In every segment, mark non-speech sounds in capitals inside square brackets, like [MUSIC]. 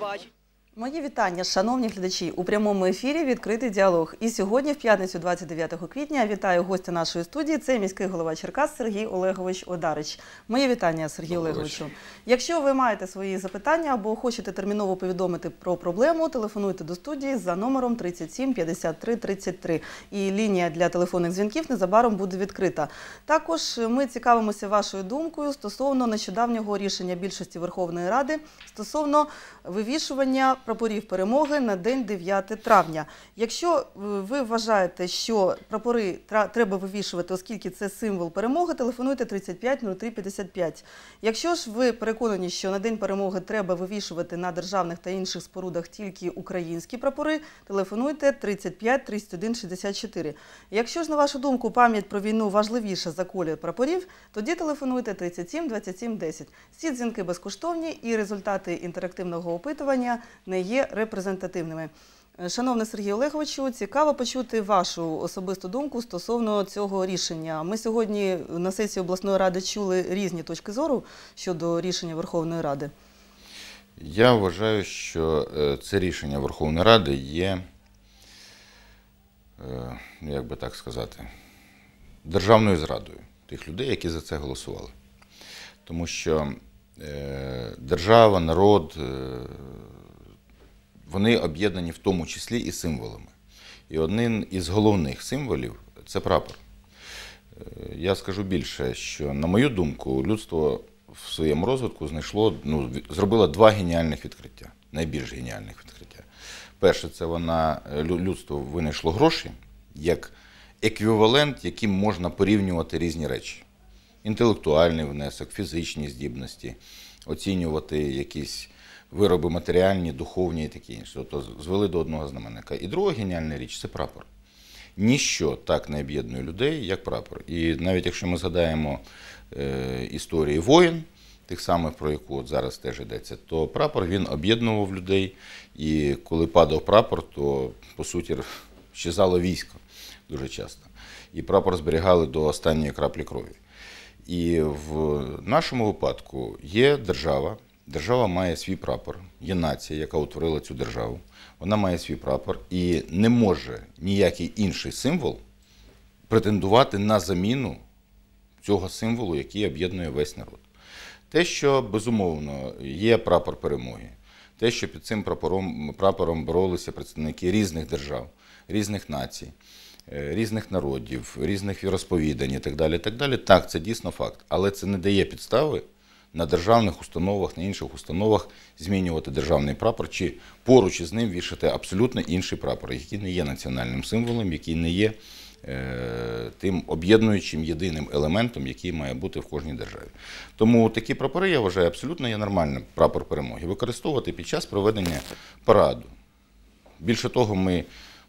бачить. Мої вітання, шановні глядачі. У прямому ефірі відкритий діалог. І сьогодні, в п'ятницю, 29 квітня, вітаю гостя нашої студії. Це міський голова Черкас Сергій Олегович Одарич. Моє вітання, Сергій Олеговичу. Якщо ви маєте свої запитання або хочете терміново повідомити про проблему, телефонуйте до студії за номером 37 53 33. І лінія для телефонних дзвінків незабаром буде відкрита. Також ми цікавимося вашою думкою стосовно нещодавнього рішення більшості Верховної Ради стосовно вивішування прапорів перемоги на день 9 травня. Якщо е, ви вважаєте, що прапори треба вивішувати, оскільки це символ перемоги, телефонуйте 35 03 55. Якщо ж ви переконані, що на день перемоги треба вивішувати на державних та інших спорудах тільки українські прапори, телефонуйте 35 31 64. Якщо ж на вашу думку пам'ять про війну важливіша за колір прапорів, тоді телефонуйте 37 27 10. Всі дзвінки безкоштовні і результати інтерактивного опитування не є репрезентативними. Е, Шановний Сергій Олеговичу, цікаво почути вашу особисту думку стосовно цього рішення. Ми сьогодні на сесії обласної ради чули різні точки зору щодо рішення Верховної Ради. Я вважаю, що е, це рішення Верховної Ради є, е, ну, як би так сказати, державною зрадою тих людей, які за це голосували. Тому що держава, народ, вони об'єднані в тому числі і символами. І один із головних символів це прапор. Е, Я скажу більше, що, на мою думку, людство в своєму розвитку знайшло, ну, зробило два геніальних відкриття, найбільш геніальних відкриття. Перше, це вона е, людство винайшло гроші як еквівалент, яким можна порівнювати різні речі. Інтелектуальний внесок, фізичні здібності, оцінювати якісь вироби матеріальні, духовні і таке інше. Тобто звели до одного знаменника. І друга геніальна річ це прапор. Ніщо так не об'єднує людей, як прапор. І навіть якщо ми згадаємо е, історії воїн, тих самих, про яку от зараз теж йдеться, то прапор він об'єднував людей. І коли падав прапор, то по суті щезало військо дуже часто. І прапор зберігали до останньої краплі крові. І в нашому випадку є держава. Держава має свій прапор, є нація, яка утворила цю державу. Вона має свій прапор і не може ніякий інший символ претендувати на заміну цього символу, який об'єднує весь народ. Те, що безумовно є прапор перемоги, те, що під цим прапором, прапором боролися представники різних держав, різних націй, е, різних народів, різних віросповідань і так далі. Так, далі. так, це дійсно факт. Але це не дає підстави на державних установах, на інших установах змінювати державний прапор чи поруч із ним вішати абсолютно інший прапор, який не є національним символом, який не є е, тим об'єднуючим єдиним елементом, який має бути в кожній державі. Тому такі прапори, я вважаю, абсолютно є нормальним прапор перемоги використовувати під час проведення параду. Більше того, ми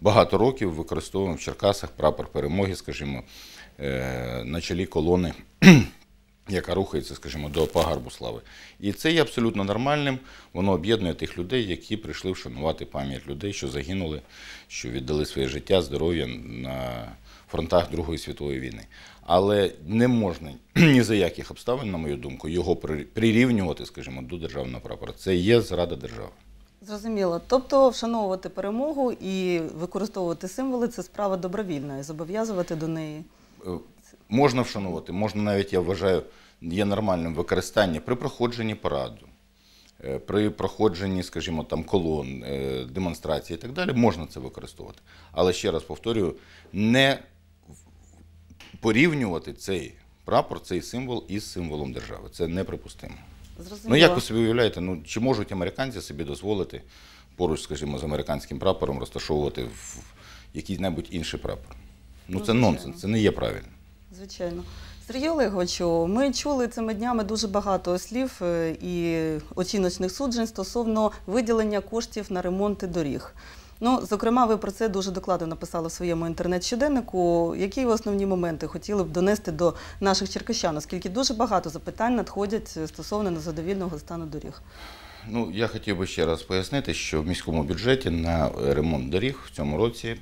багато років використовуємо в Черкасах прапор перемоги, скажімо, е, на чолі колони, яка рухається, скажімо, до пагарбу слави. І це є абсолютно нормальним. Воно об'єднує тих людей, які прийшли вшанувати пам'ять людей, що загинули, що віддали своє життя, здоров'я на фронтах Другої світової війни. Але не можна [CLEARS THROAT] ні за яких обставин, на мою думку, його прирівнювати, скажімо, до державного прапора. Це є зрада держави. Зрозуміло. Тобто вшановувати перемогу і використовувати символи це справа добровільна і зобов'язувати до неї. Можна вшанувати, можна навіть, я вважаю, є нормальним використання при проходженні параду, е, при проходженні, скажімо, там колон, е, демонстрацій і так далі, можна це використовувати. Але ще раз повторюю, не порівнювати цей прапор, цей символ із символом держави. Це неприпустимо. Зрозуміло. Ну як ви собі уявляєте, ну чи можуть американці собі дозволити поруч, скажімо, з американським прапором розташовувати в який-небудь інший прапор? Ну Ну, це нонсенс, це не є правильно. Звичайно. Сергій Олеговичу, ми чули цими днями дуже багато слів е, і оціночних суджень стосовно виділення коштів на ремонти доріг. Ну, зокрема, ви про це дуже докладно написали в своєму інтернет-щоденнику. Які основні моменти хотіли б донести до наших черкащан, оскільки дуже багато запитань надходять е, стосовно незадовільного стану доріг? Ну, я хотів би ще раз пояснити, що в міському бюджеті на е, ремонт доріг в цьому році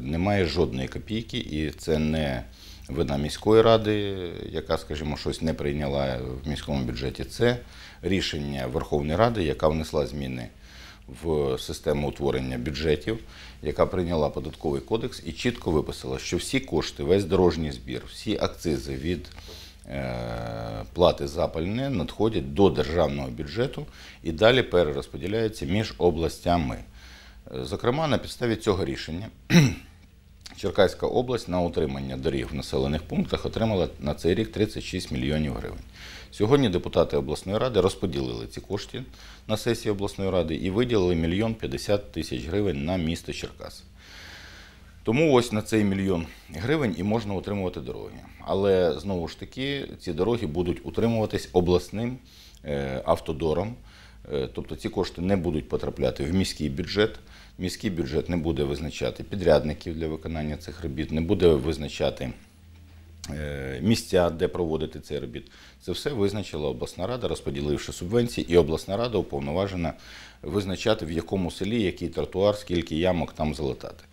немає жодної копійки, і це не вина міської ради, яка, скажімо, щось не прийняла в міському бюджеті. Це рішення Верховної Ради, яка внесла зміни в систему утворення бюджетів, яка прийняла податковий кодекс і чітко виписала, що всі кошти, весь дорожній збір, всі акцизи від е, плати за пальне надходять до державного бюджету і далі перерозподіляються між областями. Зокрема, на підставі цього рішення Черкаська область на утримання доріг в населених пунктах отримала на цей рік 36 мільйонів гривень. Сьогодні депутати обласної ради розподілили ці кошти на сесії обласної ради і виділили мільйон 50 тисяч гривень на місто Черкаси. Тому ось на цей мільйон гривень і можна утримувати дороги. Але знову ж таки ці дороги будуть утримуватись обласним е, автодором. Е, Тобто ці кошти не будуть потрапляти в міський бюджет. Міський бюджет не буде визначати підрядників для виконання цих робіт, не буде визначати е, місця, де проводити цей робіт. Це все визначила обласна рада, розподіливши субвенції, і обласна рада уповноважена визначати, в якому селі який тротуар, скільки ямок там залатати.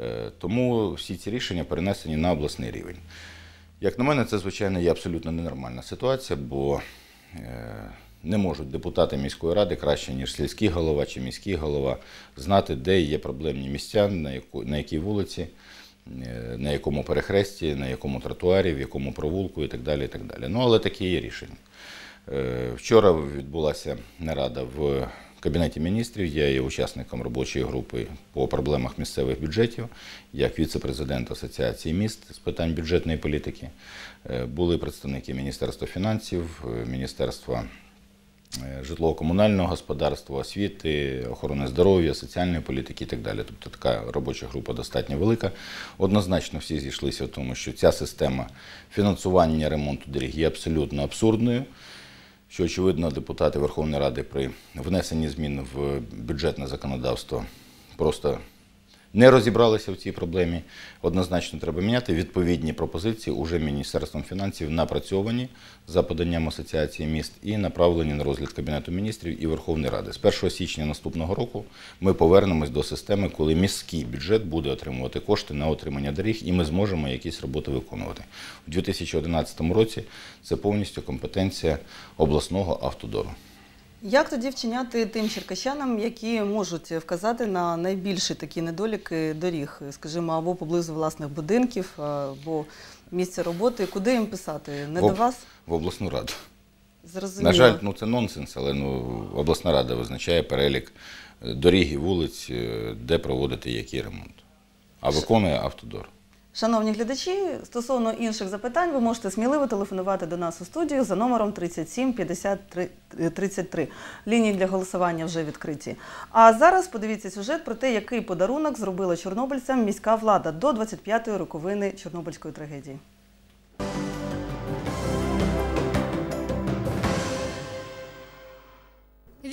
Е, Тому всі ці рішення перенесені на обласний рівень. Як на мене, це, звичайно, є абсолютно ненормальна ситуація, бо не можуть депутати міської ради краще, ніж сільський голова чи міський голова, знати, де є проблемні місця, на, яку, на якій вулиці, е, на якому перехресті, на якому тротуарі, в якому провулку і так далі. І так далі. Ну, але такі є рішення. Е, Вчора відбулася нарада в Кабінеті міністрів. Я є учасником робочої групи по проблемах місцевих бюджетів, як віце-президент Асоціації міст з питань бюджетної політики. Е, Були представники Міністерства фінансів, Міністерства житлово-комунального господарства, освіти, охорони здоров'я, соціальної політики і так далі. Тобто така робоча група достатньо велика. Однозначно всі зійшлися в тому, що ця система фінансування ремонту доріг є абсолютно абсурдною. Що очевидно, депутати Верховної Ради при внесенні змін в бюджетне законодавство просто не розібралися в цій проблемі. Однозначно треба міняти. Відповідні пропозиції уже Міністерством фінансів напрацьовані за поданням Асоціації міст і направлені на розгляд Кабінету міністрів і Верховної Ради. З 1 січня наступного року ми повернемось до системи, коли міський бюджет буде отримувати кошти на отримання доріг, і ми зможемо якісь роботи виконувати. У 2011 році це повністю компетенція обласного автодору. Як тоді вчиняти тим черкащанам, які можуть вказати на найбільші такі недоліки доріг, скажімо, або поблизу власних будинків, або місця роботи? Куди їм писати? Не В до вас? В обласну раду. Зрозуміло. На жаль, ну це нонсенс, але ну обласна рада визначає перелік е, доріг і вулиць, е, де проводити який ремонт. А виконує автодор. Шановні глядачі, стосовно інших запитань, ви можете сміливо телефонувати до нас у студію за номером 37 53 33. Лінії для голосування вже відкриті. А зараз подивіться сюжет про те, який подарунок зробила чорнобильцям міська влада до 25-ї роковини Чорнобильської трагедії.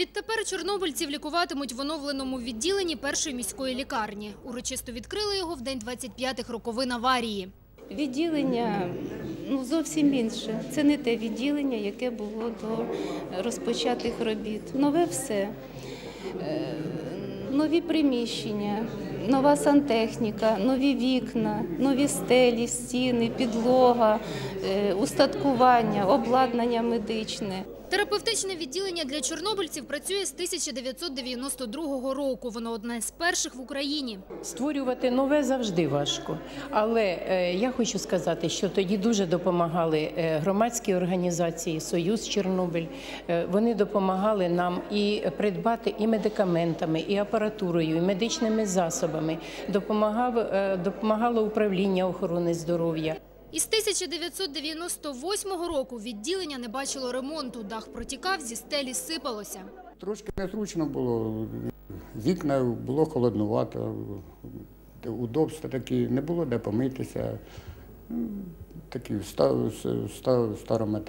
Відтепер чорнобильців лікуватимуть в оновленому відділенні першої міської лікарні. Урочисто відкрили його в день 25-х роковин аварії. Відділення ну, зовсім інше. Це не те відділення, яке було до розпочатих робіт. Нове все. Е, Нові приміщення, нова сантехніка, нові вікна, нові стелі, стіни, підлога, е, устаткування, обладнання медичне. Терапевтичне відділення для чорнобильців працює з 1992 року. Воно одне з перших в Україні. Створювати нове завжди важко. Але е, я хочу сказати, що тоді дуже допомагали е, громадські організації, Союз Чорнобиль. Вони допомагали нам і придбати і медикаментами, і апаратурою, і медичними засобами. Допомагав, е, допомагало управління охорони здоров'я. Із 1998 року відділення не бачило ремонту. Дах протікав, зі стелі сипалося. Трошки незручно було. Вікна було холоднувато, удобства такі, не було де помитися. Ну, Такі в старому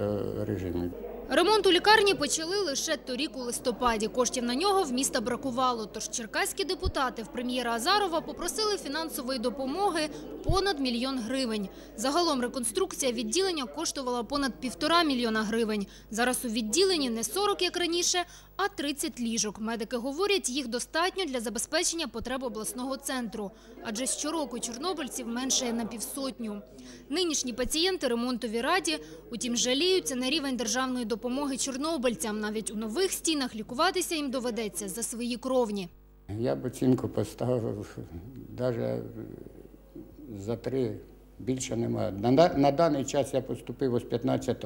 режимі. Ремонт у лікарні почали лише торік у листопаді. Коштів на нього в міста бракувало. Тож черкаські депутати в прем'єра Азарова попросили фінансової допомоги понад мільйон гривень. Загалом реконструкція відділення коштувала понад півтора мільйона гривень. Зараз у відділенні не 40, як раніше, а 30 ліжок. Медики говорять, їх достатньо для забезпечення потреб обласного центру. Адже щороку чорнобильців менше на півсотню. Нинішні пацієнти ремонтові раді, утім, жаліються на рівень державної допомоги чорнобильцям. Навіть у нових стінах лікуватися їм доведеться за свої кровні. Я б оцінку поставив навіть за три. Більше немає. На, на даний час я поступив ось 15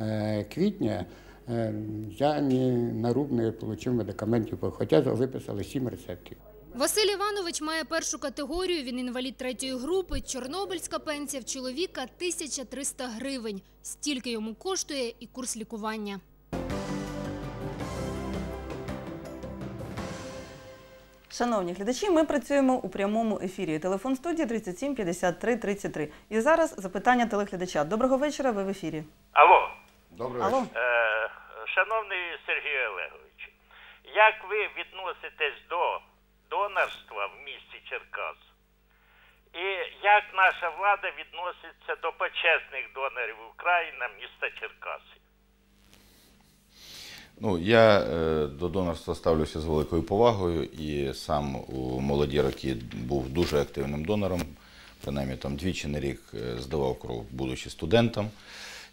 е, квітня. Е, Я ні на руб отримав медикаментів, хоча виписали 7 рецептів. Василь Іванович має першу категорію, він інвалід третьої групи. Чорнобильська пенсія в чоловіка – 1300 гривень. Стільки йому коштує і курс лікування. Шановні глядачі, ми працюємо у прямому ефірі. Телефон студії 37 53 33. І зараз запитання телеглядача. Доброго вечора, ви в ефірі. Алло, Добрий Алло. вечір. е, шановний Сергій Олегович, як ви відноситесь до донорства в місті Черкас? І як наша влада відноситься до почесних донорів України міста Черкаси? Ну, я е, до донорства ставлюся з великою повагою і сам у молоді роки був дуже активним донором. Принаймні там двічі на рік е, здавав кров, будучи студентом.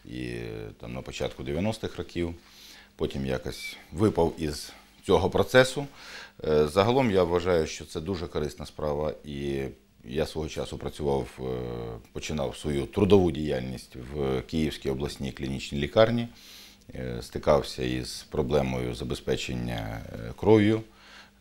І е, там на початку 90-х років. Потім якось випав із цього процесу. Е, Загалом я вважаю, що це дуже корисна справа, і я свого часу працював, е, починав свою трудову діяльність в Київській обласній клінічній лікарні е, стикався із проблемою забезпечення кров'ю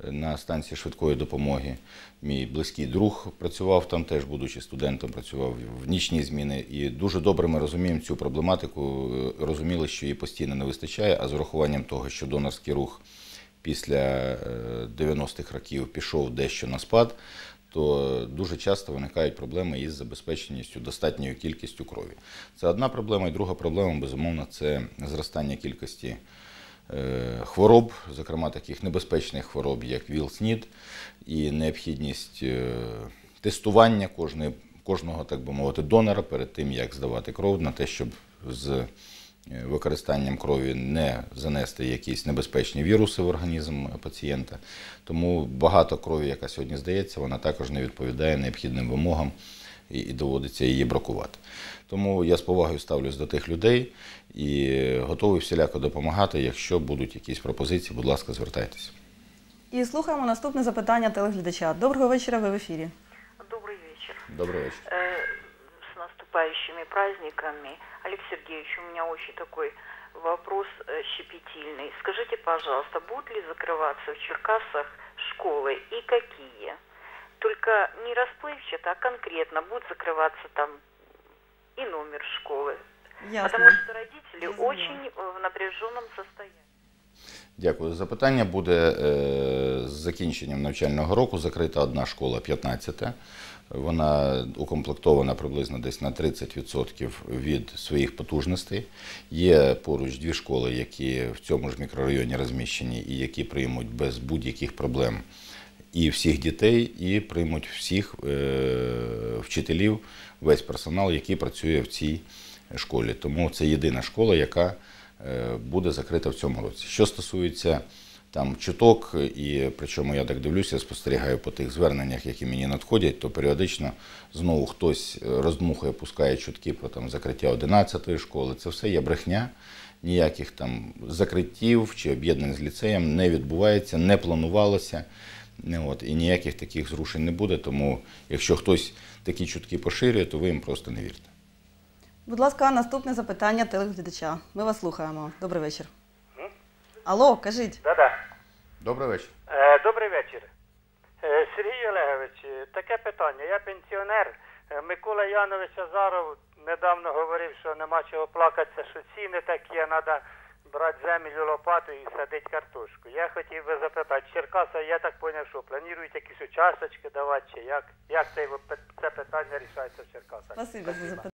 на станції швидкої допомоги. Мій близький друг працював там, теж будучи студентом, працював в нічні зміни. І дуже добре ми розуміємо цю проблематику. Розуміли, що її постійно не вистачає, а з урахуванням того, що донорський рух після е, 90-х років пішов дещо на спад, то дуже часто виникають проблеми із забезпеченістю достатньою кількістю крові. Це одна проблема, і друга проблема, безумовно, це зростання кількості е, хвороб, зокрема таких небезпечних хвороб, як ВІЛ-СНІД, і необхідність е, тестування кожного, так би мовити, донора перед тим, як здавати кров, на те, щоб з е, використанням крові не занести якісь небезпечні віруси в організм пацієнта. Тому багато крові, яка сьогодні здається, вона також не відповідає необхідним вимогам і, доводиться її бракувати. Тому я з повагою ставлюсь до тих людей і готовий всіляко допомагати. Якщо будуть якісь пропозиції, будь ласка, звертайтеся. І слухаємо наступне запитання телеглядача. Доброго вечора, ви в ефірі. Добрый вечер. Добрий вечір. Наступающими праздниками. Олег Сергеевич, у меня очень такой вопрос э, щепетильный. Скажите, пожалуйста, будут ли закрываться в Черкасах школы и какие? Только не расплывчато, а конкретно будет закрываться там и номер школы. Ясно. Потому что родители поняла. очень э, в напряженном состоянии. Дякую за запитання. Буде е, з закінченням навчального року закрита одна школа 15. Вона укомплектована приблизно десь на 30% від своїх потужностей. Є поруч дві школи, які в цьому ж мікрорайоні розміщені і які приймуть без будь-яких проблем і всіх дітей, і приймуть всіх е, вчителів, весь персонал, який працює в цій школі. Тому це єдина школа, яка буде закрита в цьому році. Що стосується там чуток, і причому я так дивлюся, спостерігаю по тих зверненнях, які мені надходять, то періодично знову хтось е, роздмухує, пускає чутки про там закриття 11-ї школи. Це все є брехня. Ніяких там закриттів чи об'єднань з ліцеєм не відбувається, не планувалося. От, і ніяких таких зрушень не буде. Тому, якщо хтось такі чутки поширює, то ви їм просто не вірте. Будь ласка, наступне запитання телеглядача. Ми вас слухаємо. Добрий вечір. Алло, кажіть. Да-да. Добрий вечір. Е, Добрий вечір. Е, Сергій Олегович, е, таке питання. Я пенсіонер. Е, Микола Янович Азаров недавно говорив, що нема чого плакатися, що ціни такі, треба брати землю лопату і садити картошку. Я хотів би запитати, Черкаса, я так зрозумів, що планують якісь участочки давати, чи як? Як це, це питання рішається в Черкасах? Спасибі за запитання.